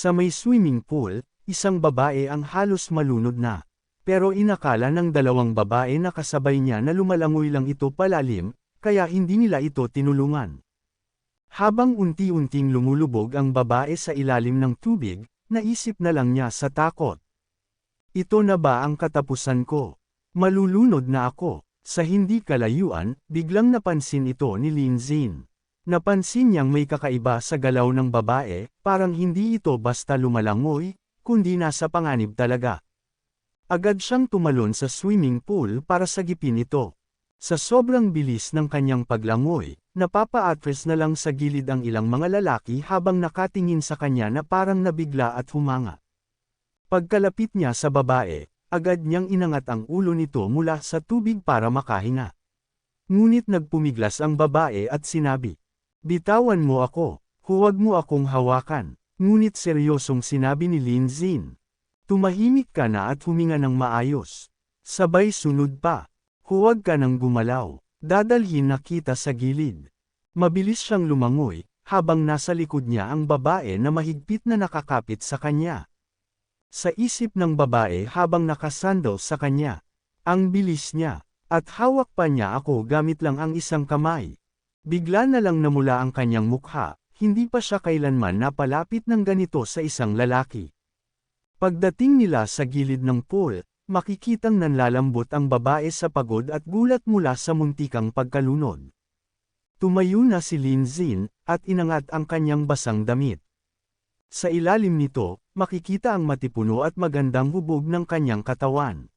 Sa may swimming pool, isang babae ang halos malunod na. Pero inakala ng dalawang babae na kasabay niya na lumalangoy lang ito palalim, kaya hindi nila ito tinulungan. Habang unti-unting lumulubog ang babae sa ilalim ng tubig, naisip na lang niya sa takot. Ito na ba ang katapusan ko? Malulunod na ako. Sa hindi kalayuan, biglang napansin ito ni Lin Zin. Napansin niyang may kakaiba sa galaw ng babae, parang hindi ito basta lumalangoy, kundi nasa panganib talaga. Agad siyang tumalon sa swimming pool para sagipin ito. Sa sobrang bilis ng kanyang paglangoy, napapa-atras na lang sa gilid ang ilang mga lalaki habang nakatingin sa kanya na parang nabigla at humanga. Pagkalapit niya sa babae, agad niyang inangat ang ulo nito mula sa tubig para makahinga. Ngunit nagpumiglas ang babae at sinabi, Bitawan mo ako, huwag mo akong hawakan. Ngunit seryosong sinabi ni Lin Zin. Tumahimik ka na at huminga ng maayos. Sabay sunod pa. Huwag ka nang gumalaw. Dadalhin na kita sa gilid. Mabilis siyang lumangoy, habang nasa likod niya ang babae na mahigpit na nakakapit sa kanya. Sa isip ng babae habang nakasandal sa kanya. Ang bilis niya, at hawak pa niya ako gamit lang ang isang kamay. Bigla na lang namula ang kanyang mukha, hindi pa siya kailanman napalapit ng ganito sa isang lalaki. Pagdating nila sa gilid ng pool, makikitang nanlalambot ang babae sa pagod at gulat mula sa muntikang pagkalunod. Tumayo na si Lin Zin, at inangat ang kanyang basang damit. Sa ilalim nito, makikita ang matipuno at magandang hubog ng kanyang katawan.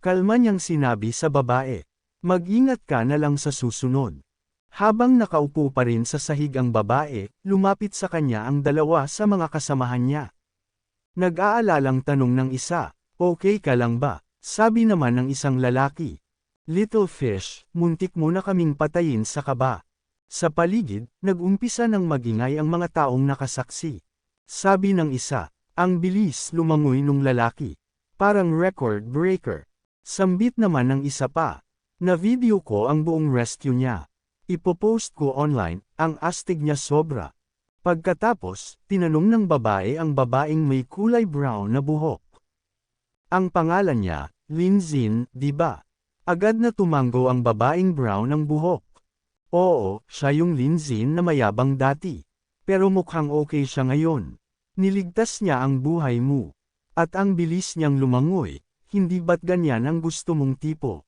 Kalma niyang sinabi sa babae, mag-ingat ka na lang sa susunod. Habang nakaupo pa rin sa sahig ang babae, lumapit sa kanya ang dalawa sa mga kasamahan niya. Nag-aalalang tanong ng isa, okay ka lang ba? Sabi naman ng isang lalaki. Little fish, muntik mo na kaming patayin sa kaba. Sa paligid, nag-umpisa ng magingay ang mga taong nakasaksi. Sabi ng isa, ang bilis lumangoy nung lalaki. Parang record breaker. Sambit naman ng isa pa. Na video ko ang buong rescue niya. Ipopost ko online, ang astig niya sobra. Pagkatapos, tinanong ng babae ang babaeng may kulay brown na buhok. Ang pangalan niya, Lin Zin, di ba? Agad na tumango ang babaeng brown ng buhok. Oo, siya yung Lin Zin na mayabang dati. Pero mukhang okay siya ngayon. Niligtas niya ang buhay mo. At ang bilis niyang lumangoy, hindi ba't ganyan ang gusto mong tipo?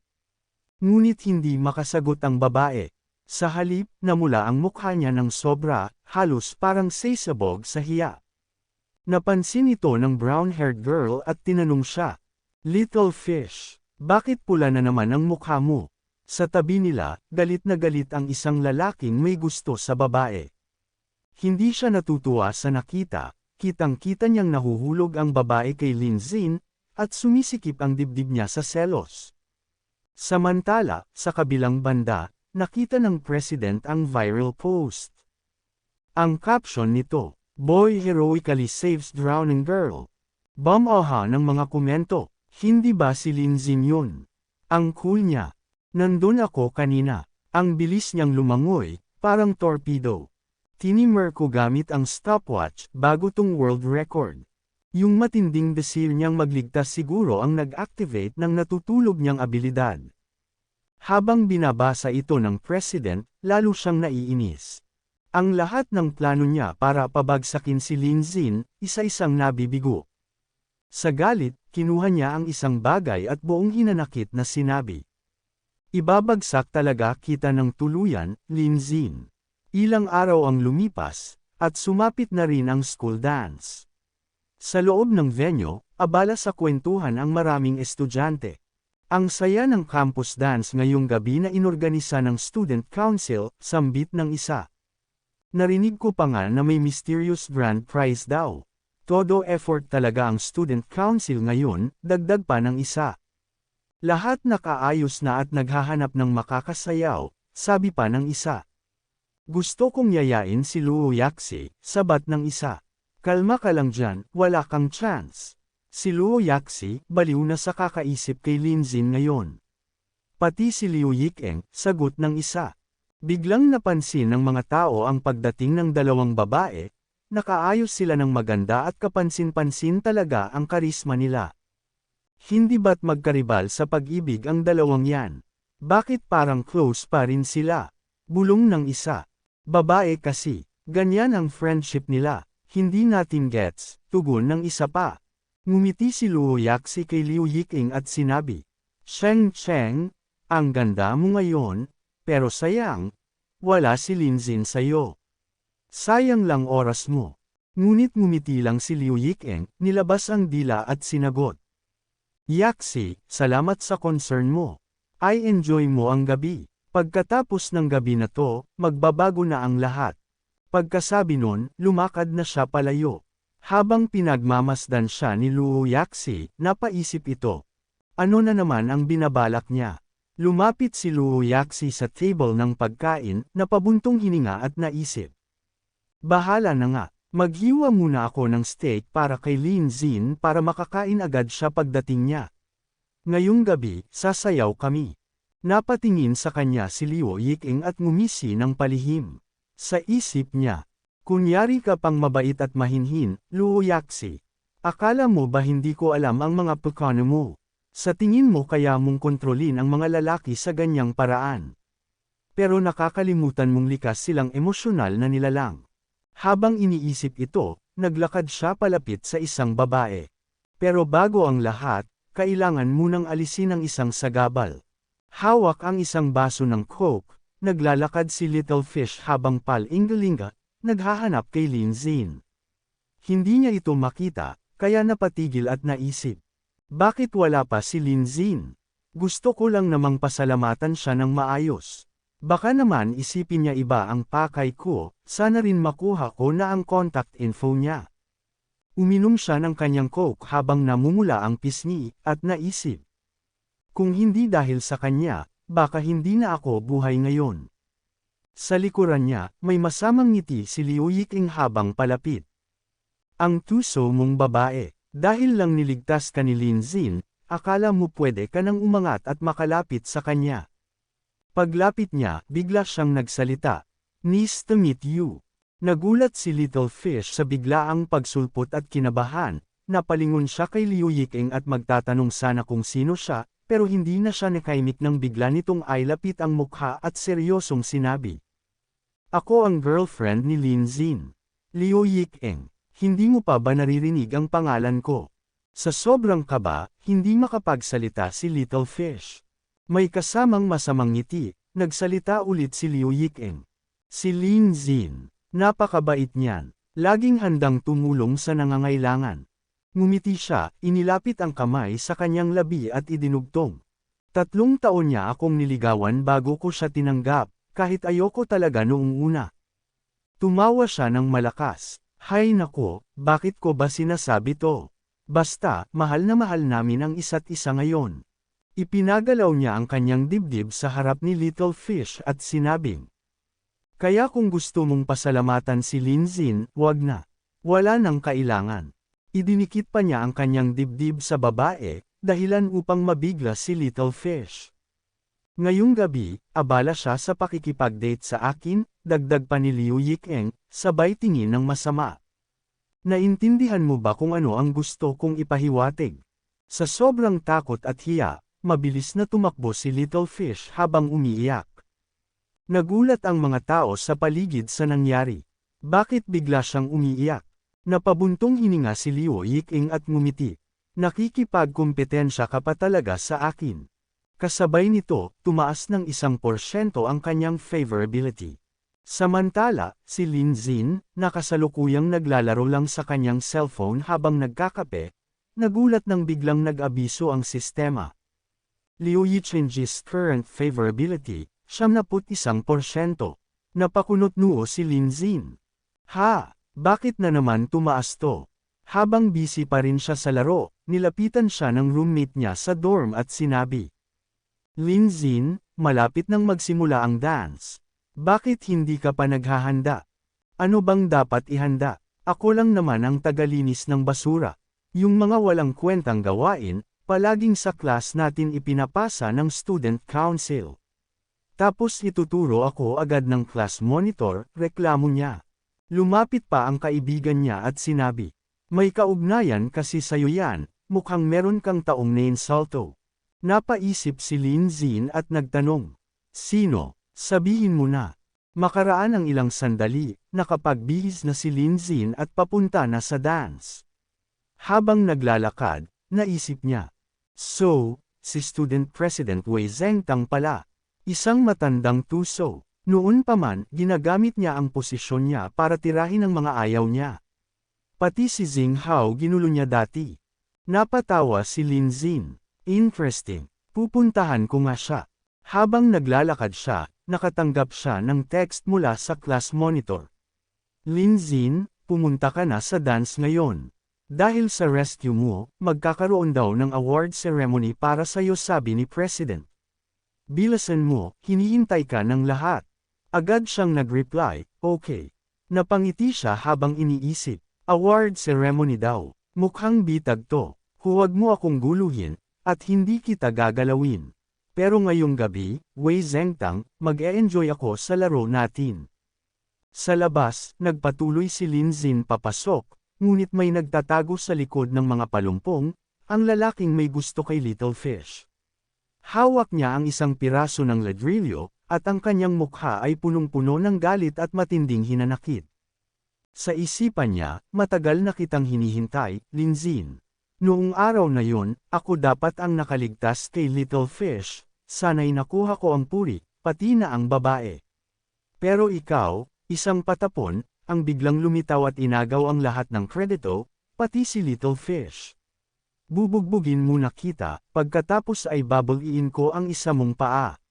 Ngunit hindi makasagot ang babae. Sa halip, namula ang mukha niya ng sobra, halos parang sasabog sa hiya. Napansin ito ng brown-haired girl at tinanong siya, Little fish, bakit pula na naman ang mukha mo? Sa tabi nila, galit na galit ang isang lalaking may gusto sa babae. Hindi siya natutuwa sa nakita, kitang-kita niyang nahuhulog ang babae kay Lin Zin, at sumisikip ang dibdib niya sa selos. Samantala, sa kabilang banda, nakita ng president ang viral post. Ang caption nito, Boy heroically saves drowning girl. Bamaha ng mga komento, hindi ba si Lin Zin yun? Ang cool niya. Nandun ako kanina. Ang bilis niyang lumangoy, parang torpedo. Tinimer ko gamit ang stopwatch bago tong world record. Yung matinding desil niyang magligtas siguro ang nag-activate ng natutulog niyang abilidad. Habang binabasa ito ng president, lalo siyang naiinis. Ang lahat ng plano niya para pabagsakin si Lin Zin, isa-isang nabibigo. Sa galit, kinuha niya ang isang bagay at buong hinanakit na sinabi. Ibabagsak talaga kita ng tuluyan, Lin Zin. Ilang araw ang lumipas, at sumapit na rin ang school dance. Sa loob ng venue, abala sa kwentuhan ang maraming estudyante. Ang saya ng campus dance ngayong gabi na inorganisa ng Student Council, sambit ng isa. Narinig ko pa nga na may mysterious grand prize daw. Todo effort talaga ang Student Council ngayon, dagdag pa ng isa. Lahat nakaayos na at naghahanap ng makakasayaw, sabi pa ng isa. Gusto kong yayain si Luo Yaxi, sabat ng isa. Kalma ka lang dyan, wala kang chance. Si Luo Yaxi, baliw na sa kakaisip kay Lin Zin ngayon. Pati si Liu Yikeng, sagot ng isa. Biglang napansin ng mga tao ang pagdating ng dalawang babae, nakaayos sila ng maganda at kapansin-pansin talaga ang karisma nila. Hindi ba't magkaribal sa pag-ibig ang dalawang yan? Bakit parang close pa rin sila? Bulong ng isa. Babae kasi, ganyan ang friendship nila, hindi natin gets, tugon ng isa pa. Ngumiti si Luo Yaxi kay Liu Yiking at sinabi, Sheng Cheng, ang ganda mo ngayon, pero sayang, wala si Linzin sa'yo. Sayang lang oras mo. Ngunit ngumiti lang si Liu Yiking, nilabas ang dila at sinagot. Yaxi, salamat sa concern mo. I enjoy mo ang gabi. Pagkatapos ng gabi na to, magbabago na ang lahat. Pagkasabi nun, lumakad na siya palayo. Habang pinagmamasdan siya ni Luo Yaxi, napaisip ito. Ano na naman ang binabalak niya? Lumapit si Luo Yaxi sa table ng pagkain, napabuntong hininga at naisip. Bahala na nga, maghiwa muna ako ng steak para kay Lin Zin para makakain agad siya pagdating niya. Ngayong gabi, sasayaw kami. Napatingin sa kanya si Liu Yiking at ngumisi ng palihim. Sa isip niya, kunyari ka pang mabait at mahinhin, Luo Yaxi. Akala mo ba hindi ko alam ang mga pekano mo? Sa tingin mo kaya mong kontrolin ang mga lalaki sa ganyang paraan. Pero nakakalimutan mong likas silang emosyonal na nilalang. Habang iniisip ito, naglakad siya palapit sa isang babae. Pero bago ang lahat, kailangan munang alisin ang isang sagabal. Hawak ang isang baso ng coke, naglalakad si Little Fish habang pal-ingalinga, naghahanap kay Lin Zin. Hindi niya ito makita, kaya napatigil at naisip. Bakit wala pa si Lin Zin? Gusto ko lang namang pasalamatan siya ng maayos. Baka naman isipin niya iba ang pakay ko, sana rin makuha ko na ang contact info niya. Uminom siya ng kanyang coke habang namumula ang pisngi, at naisip. Kung hindi dahil sa kanya, baka hindi na ako buhay ngayon. Sa likuran niya, may masamang ngiti si Liu Yiking habang palapit. Ang tuso mong babae, dahil lang niligtas ka ni Lin Zin, akala mo pwede ka nang umangat at makalapit sa kanya. Paglapit niya, bigla siyang nagsalita. Nice to meet you. Nagulat si Little Fish sa biglaang pagsulpot at kinabahan, napalingon siya kay Liu Yiking at magtatanong sana kung sino siya, pero hindi na siya nakaimik ng bigla nitong ay lapit ang mukha at seryosong sinabi. Ako ang girlfriend ni Lin Zin. Liu Yikeng, hindi mo pa ba naririnig ang pangalan ko? Sa sobrang kaba, hindi makapagsalita si Little Fish. May kasamang masamang ngiti, nagsalita ulit si Liu Yikeng. Si Lin Zin, napakabait niyan, laging handang tumulong sa nangangailangan. Ngumiti siya, inilapit ang kamay sa kanyang labi at idinugtong. Tatlong taon niya akong niligawan bago ko siya tinanggap, kahit ayoko talaga noong una. Tumawa siya ng malakas. Hay nako, bakit ko ba sinasabi to? Basta, mahal na mahal namin ang isa't isa ngayon. Ipinagalaw niya ang kanyang dibdib sa harap ni Little Fish at sinabing. Kaya kung gusto mong pasalamatan si Linzin, wag na. Wala nang kailangan. Idinikit pa niya ang kanyang dibdib sa babae, dahilan upang mabigla si Little Fish. Ngayong gabi, abala siya sa pakikipag-date sa akin, dagdag pa ni Liu Yikeng, sabay tingin ng masama. Naintindihan mo ba kung ano ang gusto kong ipahiwatig? Sa sobrang takot at hiya, mabilis na tumakbo si Little Fish habang umiiyak. Nagulat ang mga tao sa paligid sa nangyari. Bakit bigla siyang umiiyak? Napabuntong hininga si Liu Yiking at ngumiti. Nakikipagkumpetensya ka pa talaga sa akin. Kasabay nito, tumaas ng isang porsyento ang kanyang favorability. Samantala, si Lin Zin, nakasalukuyang naglalaro lang sa kanyang cellphone habang nagkakape, nagulat nang biglang nag-abiso ang sistema. Liu Yichenji's current favorability, 71%. Napakunot noo si Lin Zin. Ha! Bakit na naman tumaas to? Habang busy pa rin siya sa laro, nilapitan siya ng roommate niya sa dorm at sinabi. Linzin, malapit nang magsimula ang dance. Bakit hindi ka pa naghahanda? Ano bang dapat ihanda? Ako lang naman ang tagalinis ng basura. Yung mga walang kwentang gawain, palaging sa class natin ipinapasa ng student council. Tapos ituturo ako agad ng class monitor, reklamo niya. Lumapit pa ang kaibigan niya at sinabi, May kaugnayan kasi sa'yo yan, mukhang meron kang taong na-insulto. Napaisip si Lin Zin at nagtanong, Sino? Sabihin mo na. Makaraan ang ilang sandali, nakapagbihis na si Lin Zin at papunta na sa dance. Habang naglalakad, naisip niya, So, si Student President Wei Zhengtang pala. Isang matandang tuso. Noon pa man, ginagamit niya ang posisyon niya para tirahin ang mga ayaw niya. Pati si Xing Hao ginulo niya dati. Napatawa si Lin Zin. Interesting. Pupuntahan ko nga siya. Habang naglalakad siya, nakatanggap siya ng text mula sa class monitor. Lin Zin, pumunta ka na sa dance ngayon. Dahil sa rescue mo, magkakaroon daw ng award ceremony para sa'yo sabi ni President. Bilasan mo, hinihintay ka ng lahat. Agad siyang nag-reply, okay. Napangiti siya habang iniisip, award ceremony daw. Mukhang bitag to. Huwag mo akong guluhin, at hindi kita gagalawin. Pero ngayong gabi, Wei Zhengtang, mag-e-enjoy ako sa laro natin. Sa labas, nagpatuloy si Lin Zin papasok, ngunit may nagtatago sa likod ng mga palumpong, ang lalaking may gusto kay Little Fish. Hawak niya ang isang piraso ng ladrillo, at ang kanyang mukha ay punong-puno ng galit at matinding hinanakit. Sa isipan niya, matagal na kitang hinihintay, Linzin. Noong araw na yun, ako dapat ang nakaligtas kay Little Fish, sana'y nakuha ko ang puri, pati na ang babae. Pero ikaw, isang patapon, ang biglang lumitaw at inagaw ang lahat ng kredito, pati si Little Fish. Bubugbugin muna kita, pagkatapos ay babaliin ko ang isa mong paa.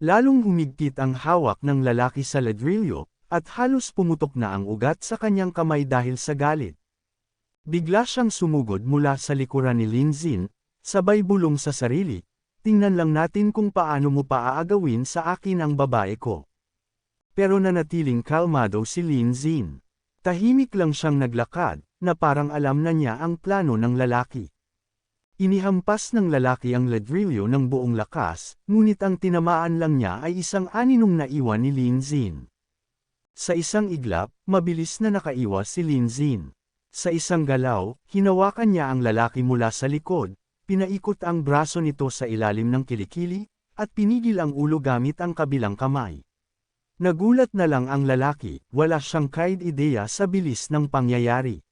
Lalong humigpit ang hawak ng lalaki sa ladrillo, at halos pumutok na ang ugat sa kanyang kamay dahil sa galit. Bigla siyang sumugod mula sa likuran ni Linzin, sabay bulong sa sarili, tingnan lang natin kung paano mo paaagawin sa akin ang babae ko. Pero nanatiling kalmado si Linzin. Tahimik lang siyang naglakad, na parang alam na niya ang plano ng lalaki. Inihampas ng lalaki ang ladrillo ng buong lakas, ngunit ang tinamaan lang niya ay isang aninong naiwan ni Linzin. Sa isang iglap, mabilis na nakaiwas si Linzin. Sa isang galaw, hinawakan niya ang lalaki mula sa likod, pinaikot ang braso nito sa ilalim ng kilikili, at pinigil ang ulo gamit ang kabilang kamay. Nagulat na lang ang lalaki, wala siyang kahit ideya sa bilis ng pangyayari.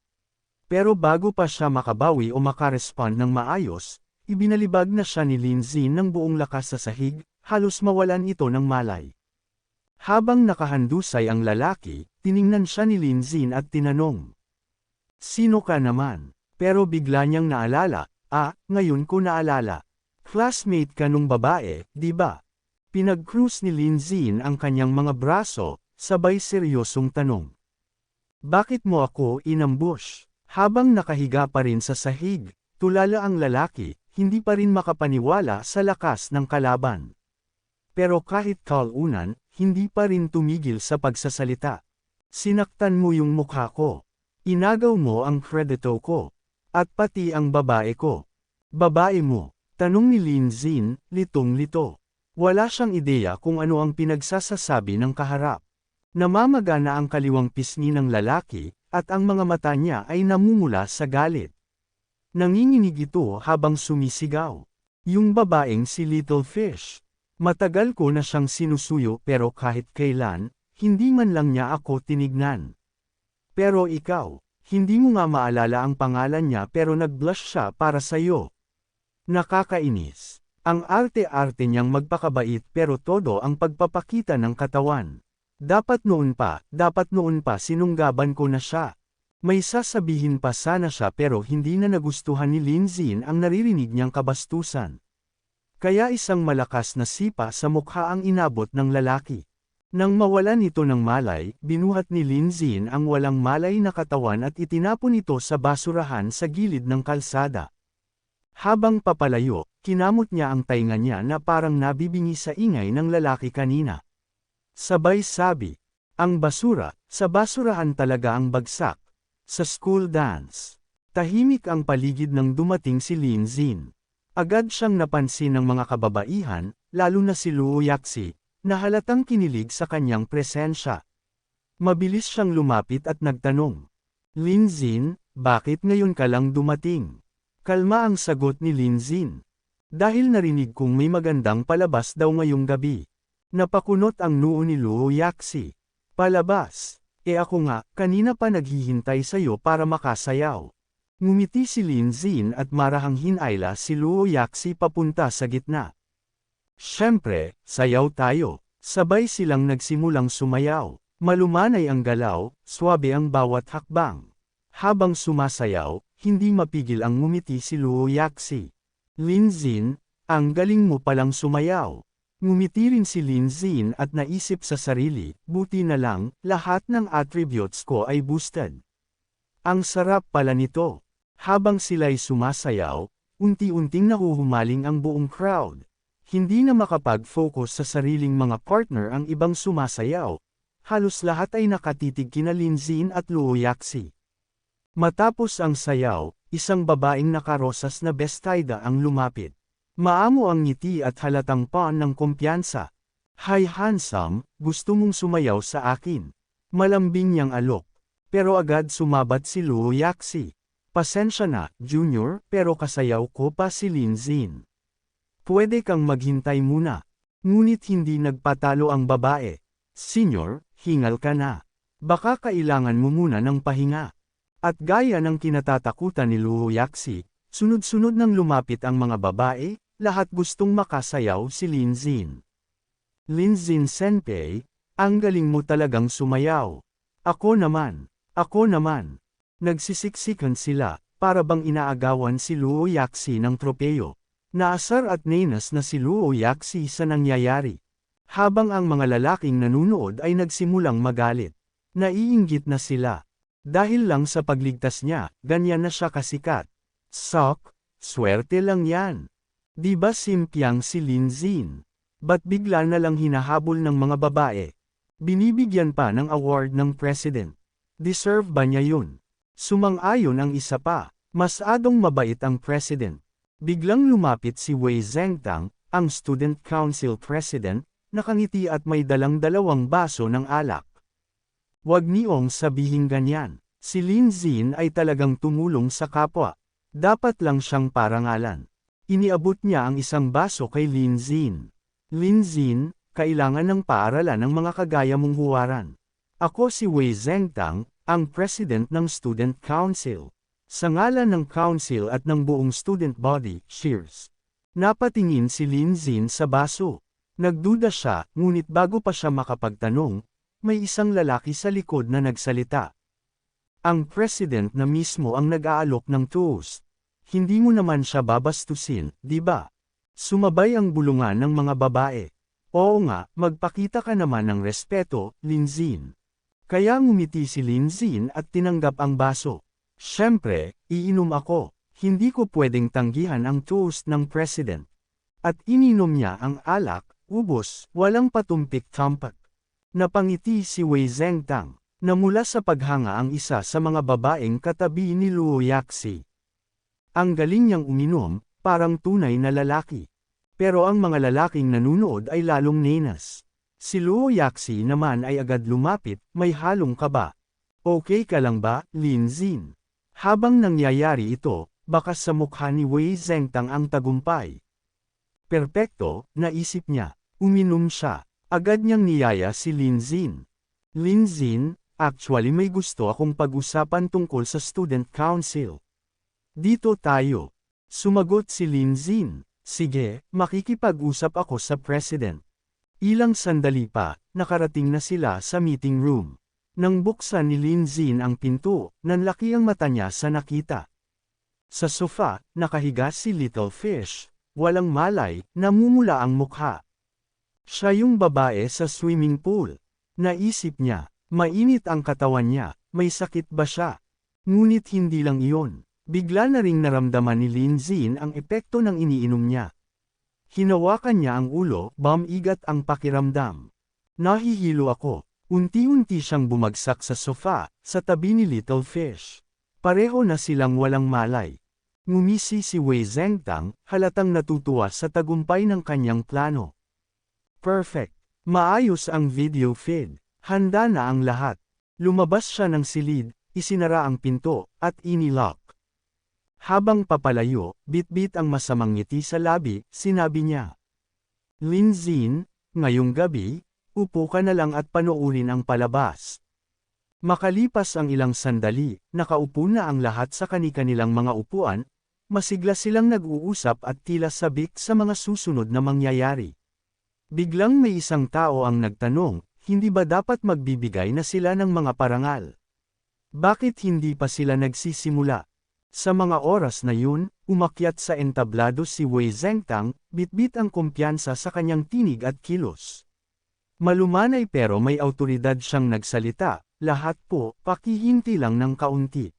Pero bago pa siya makabawi o makarespond ng maayos, ibinalibag na siya ni Lindsay ng buong lakas sa sahig, halos mawalan ito ng malay. Habang nakahandusay ang lalaki, tiningnan siya ni Lindsay at tinanong, Sino ka naman? Pero bigla niyang naalala, ah, ngayon ko naalala. Classmate ka nung babae, di ba? Pinag-cruise ni Linzin ang kanyang mga braso, sabay seryosong tanong. Bakit mo ako inambush? Habang nakahiga pa rin sa sahig, tulala ang lalaki, hindi pa rin makapaniwala sa lakas ng kalaban. Pero kahit kalunan, hindi pa rin tumigil sa pagsasalita. Sinaktan mo yung mukha ko. Inagaw mo ang kredito ko. At pati ang babae ko. Babae mo. Tanong ni Lin Zin, litong-lito. Wala siyang ideya kung ano ang pinagsasasabi ng kaharap. Namamaga na ang kaliwang pisngi ng lalaki, at ang mga mata niya ay namumula sa galit. Nanginginig ito habang sumisigaw. Yung babaeng si Little Fish. Matagal ko na siyang sinusuyo pero kahit kailan, hindi man lang niya ako tinignan. Pero ikaw, hindi mo nga maalala ang pangalan niya pero nag-blush siya para sa'yo. Nakakainis. Ang arte-arte niyang magpakabait pero todo ang pagpapakita ng katawan. Dapat noon pa, dapat noon pa sinunggaban ko na siya. May sasabihin pa sana siya pero hindi na nagustuhan ni Linzin ang naririnig niyang kabastusan. Kaya isang malakas na sipa sa mukha ang inabot ng lalaki. Nang mawalan ito ng malay, binuhat ni Linzin ang walang malay na katawan at itinapon ito sa basurahan sa gilid ng kalsada. Habang papalayo, kinamot niya ang tainga niya na parang nabibingi sa ingay ng lalaki kanina. Sabay sabi, ang basura, sa basurahan talaga ang bagsak. Sa school dance. Tahimik ang paligid nang dumating si Linzin. Agad siyang napansin ng mga kababaihan, lalo na si Luo Yaxi, na halatang kinilig sa kanyang presensya. Mabilis siyang lumapit at nagtanong. Linzin, bakit ngayon ka lang dumating? Kalma ang sagot ni Linzin. Dahil narinig kong may magandang palabas daw ngayong gabi. Napakunot ang noo ni Luo Yaxi. Palabas. E ako nga, kanina pa naghihintay sa'yo para makasayaw. Ngumiti si Linzin at marahang hinayla si Luo Yaxi papunta sa gitna. Siyempre, sayaw tayo. Sabay silang nagsimulang sumayaw. Malumanay ang galaw, swabe ang bawat hakbang. Habang sumasayaw, hindi mapigil ang ngumiti si Luo Yaxi. Linzin, ang galing mo palang sumayaw. Ngumiti rin si Linzin at naisip sa sarili, buti na lang, lahat ng attributes ko ay boosted. Ang sarap pala nito. Habang sila'y sumasayaw, unti-unting nahuhumaling ang buong crowd. Hindi na makapag-focus sa sariling mga partner ang ibang sumasayaw. Halos lahat ay nakatitig kina Linzin at Luo Yaxi. Matapos ang sayaw, isang babaeng nakarosas na bestida ang lumapit. Maamo ang ngiti at halatang paan ng kumpiyansa. Hi handsome, gusto mong sumayaw sa akin. Malambing niyang alok. Pero agad sumabat si Luo Yaxi. Pasensya na, Junior, pero kasayaw ko pa si Linzin. Pwede kang maghintay muna. Ngunit hindi nagpatalo ang babae. Senior, hingal ka na. Baka kailangan mo muna ng pahinga. At gaya ng kinatatakutan ni Luo Yaxi, sunod-sunod nang lumapit ang mga babae, lahat gustong makasayaw si Linzin. Linzin Senpei, ang galing mo talagang sumayaw. Ako naman, ako naman. Nagsisiksikan sila, para bang inaagawan si Luo Yaxi ng tropeyo. Naasar at nenas na si Luo Yaxi sa nangyayari. Habang ang mga lalaking nanunood ay nagsimulang magalit. Naiinggit na sila. Dahil lang sa pagligtas niya, ganyan na siya kasikat. Sok, swerte lang yan. Di ba simpyang si Linzin? Ba't bigla na lang hinahabol ng mga babae? Binibigyan pa ng award ng president. Deserve ba niya yun? Sumang-ayon ang isa pa, mas adong mabait ang president. Biglang lumapit si Wei Zhengtang, ang student council president, nakangiti at may dalang dalawang baso ng alak. Huwag niyong sabihin ganyan. Si Lin Zin ay talagang tumulong sa kapwa. Dapat lang siyang parangalan. Iniabot niya ang isang baso kay Lin Zin. Lin Zin, kailangan ng paaralan ng mga kagaya mong huwaran. Ako si Wei Zhengtang, ang president ng Student Council. Sa ngalan ng council at ng buong student body, cheers. Napatingin si Lin Zin sa baso. Nagduda siya, ngunit bago pa siya makapagtanong, may isang lalaki sa likod na nagsalita. Ang president na mismo ang nag-aalok ng toast. Hindi mo naman siya babastusin, di ba? Sumabay ang bulungan ng mga babae. Oo nga, magpakita ka naman ng respeto, Linzin. Kaya ngumiti si Linzin at tinanggap ang baso. Siyempre, iinom ako. Hindi ko pwedeng tanggihan ang toast ng president. At ininom niya ang alak, ubos, walang patumpik-tampak. Napangiti si Wei Zhengtang, na mula sa paghanga ang isa sa mga babaeng katabi ni Luo Yaxi. Ang galing niyang uminom, parang tunay na lalaki. Pero ang mga lalaking nanunood ay lalong nenas. Si Luo Yaxi naman ay agad lumapit, may halong kaba. Okay ka lang ba, Lin Zin? Habang nangyayari ito, baka sa mukha ni Wei Zhengtang ang tagumpay. Perpekto, naisip niya. Uminom siya. Agad niyang niyaya si Linzin. Linzin, actually may gusto akong pag-usapan tungkol sa student council. Dito tayo. Sumagot si Linzin. Sige, makikipag-usap ako sa president. Ilang sandali pa, nakarating na sila sa meeting room. Nang buksan ni Linzin ang pinto, nanlaki ang mata niya sa nakita. Sa sofa, nakahiga si Little Fish. Walang malay, namumula ang mukha. Siya yung babae sa swimming pool. Naisip niya, mainit ang katawan niya, may sakit ba siya? Ngunit hindi lang iyon. Bigla na ring naramdaman ni Lin Zin ang epekto ng iniinom niya. Hinawakan niya ang ulo, bamigat ang pakiramdam. Nahihilo ako. Unti-unti siyang bumagsak sa sofa, sa tabi ni Little Fish. Pareho na silang walang malay. Ngumisi si Wei Zhengtang, halatang natutuwa sa tagumpay ng kanyang plano. Perfect. Maayos ang video feed. Handa na ang lahat. Lumabas siya ng silid, isinara ang pinto, at inilock. Habang papalayo, bit-bit ang masamang ngiti sa labi, sinabi niya. Linzin, ngayong gabi, upo ka na lang at panoorin ang palabas. Makalipas ang ilang sandali, nakaupo na ang lahat sa kani-kanilang mga upuan, masigla silang nag-uusap at tila sabik sa mga susunod na mangyayari. Biglang may isang tao ang nagtanong, hindi ba dapat magbibigay na sila ng mga parangal? Bakit hindi pa sila nagsisimula? Sa mga oras na yun, umakyat sa entablado si Wei Zhengtang, bitbit ang kumpiyansa sa kanyang tinig at kilos. Malumanay pero may autoridad siyang nagsalita, lahat po, pakihinti lang ng kaunti.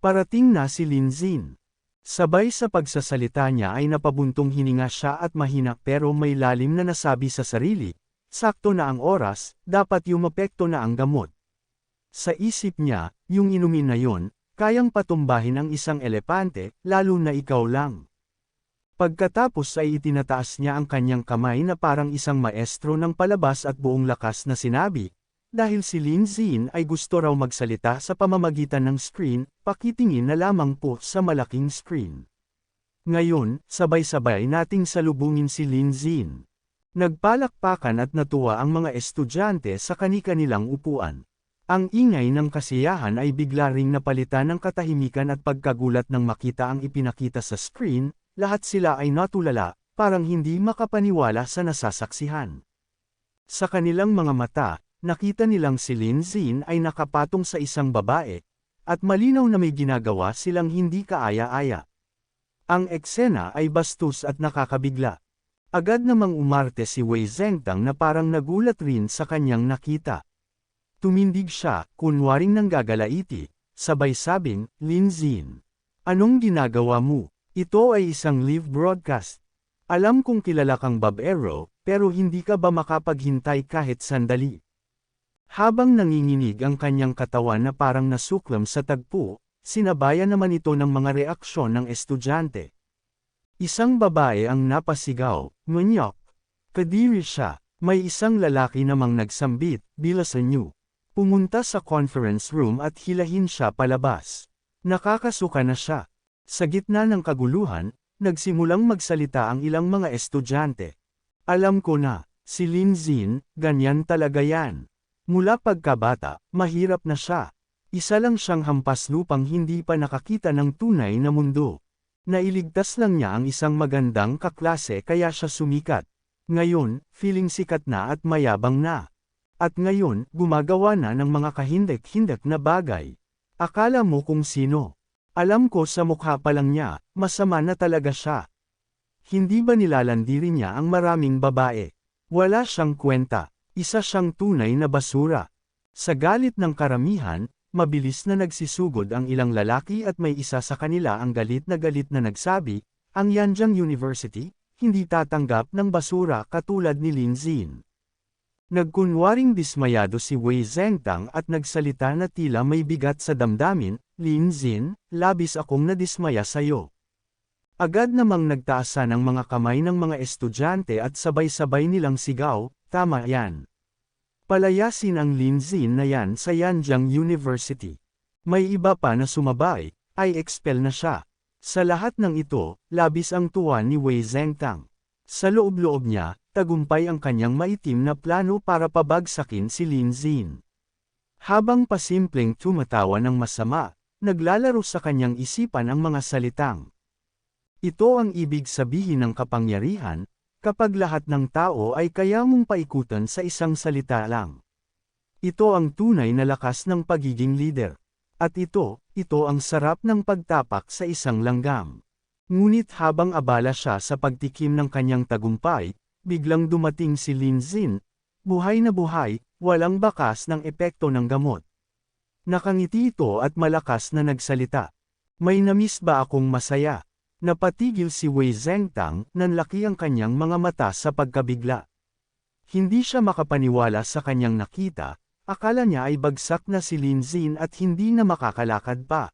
Parating na si Linzin. Sabay sa pagsasalita niya ay napabuntong hininga siya at mahina pero may lalim na nasabi sa sarili, sakto na ang oras, dapat yumapekto na ang gamot. Sa isip niya, yung inumin na yon, kayang patumbahin ang isang elepante, lalo na ikaw lang. Pagkatapos ay itinataas niya ang kanyang kamay na parang isang maestro ng palabas at buong lakas na sinabi, dahil si Lin Zin ay gusto raw magsalita sa pamamagitan ng screen, pakitingin na lamang po sa malaking screen. Ngayon, sabay-sabay nating salubungin si Lin Zin. Nagpalakpakan at natuwa ang mga estudyante sa kani-kanilang upuan. Ang ingay ng kasiyahan ay bigla ring napalitan ng katahimikan at pagkagulat nang makita ang ipinakita sa screen, lahat sila ay natulala, parang hindi makapaniwala sa nasasaksihan. Sa kanilang mga mata, nakita nilang si Lin Zin ay nakapatong sa isang babae, at malinaw na may ginagawa silang hindi kaaya-aya. Ang eksena ay bastos at nakakabigla. Agad namang umarte si Wei Zhengtang na parang nagulat rin sa kanyang nakita. Tumindig siya, kunwaring nanggagalaiti, sabay sabing, Lin Zin. Anong ginagawa mo? Ito ay isang live broadcast. Alam kong kilala kang Bob Arrow, pero hindi ka ba makapaghintay kahit sandali? Habang nanginginig ang kanyang katawan na parang nasuklam sa tagpo, sinabayan naman ito ng mga reaksyon ng estudyante. Isang babae ang napasigaw, ngunyok. Kadiri siya, may isang lalaki namang nagsambit, bilasan niyo. Pumunta sa conference room at hilahin siya palabas. Nakakasuka na siya. Sa gitna ng kaguluhan, nagsimulang magsalita ang ilang mga estudyante. Alam ko na, si Lin Zin, ganyan talaga yan. Mula pagkabata, mahirap na siya. Isa lang siyang hampas lupang hindi pa nakakita ng tunay na mundo. Nailigtas lang niya ang isang magandang kaklase kaya siya sumikat. Ngayon, feeling sikat na at mayabang na. At ngayon, gumagawa na ng mga kahindak-hindak na bagay. Akala mo kung sino. Alam ko sa mukha pa lang niya, masama na talaga siya. Hindi ba nilalandiri niya ang maraming babae? Wala siyang kwenta. Isa siyang tunay na basura. Sa galit ng karamihan, mabilis na nagsusugod ang ilang lalaki at may isa sa kanila ang galit na galit na nagsabi, ang Yanjiang University, hindi tatanggap ng basura katulad ni Lin Zin. Nagkunwaring dismayado si Wei Zhengtang at nagsalita na tila may bigat sa damdamin, Lin Zin, labis akong nadismaya sayo. Agad namang nagtaasa ng mga kamay ng mga estudyante at sabay-sabay nilang sigaw, tama yan. Palayasin ang Linzin na yan sa Yanjiang University. May iba pa na sumabay, ay expel na siya. Sa lahat ng ito, labis ang tuwa ni Wei Zhengtang. Sa loob-loob niya, tagumpay ang kanyang maitim na plano para pabagsakin si Linzin. Habang pasimpleng tumatawa ng masama, naglalaro sa kanyang isipan ang mga salitang. Ito ang ibig sabihin ng kapangyarihan, Kapag lahat ng tao ay kaya mong paikutan sa isang salita lang. Ito ang tunay na lakas ng pagiging leader. At ito, ito ang sarap ng pagtapak sa isang langgam. Ngunit habang abala siya sa pagtikim ng kanyang tagumpay, biglang dumating si Lin Zin, buhay na buhay, walang bakas ng epekto ng gamot. Nakangiti ito at malakas na nagsalita. May namis ba akong masaya? Napatigil si Wei Zhengtang, nanlaki ang kanyang mga mata sa pagkabigla. Hindi siya makapaniwala sa kanyang nakita, akala niya ay bagsak na si Lin Zin at hindi na makakalakad pa.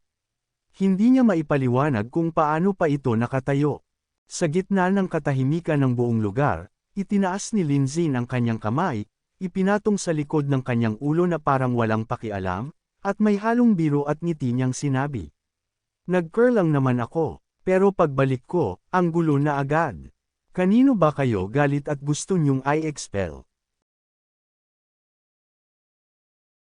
Hindi niya maipaliwanag kung paano pa ito nakatayo. Sa gitna ng katahimikan ng buong lugar, itinaas ni Lin Zin ang kanyang kamay, ipinatong sa likod ng kanyang ulo na parang walang pakialam, at may halong biro at ngiti niyang sinabi. Nag-curl lang naman ako, pero pagbalik ko, ang gulo na agad. Kanino ba kayo galit at gusto niyong i-expel?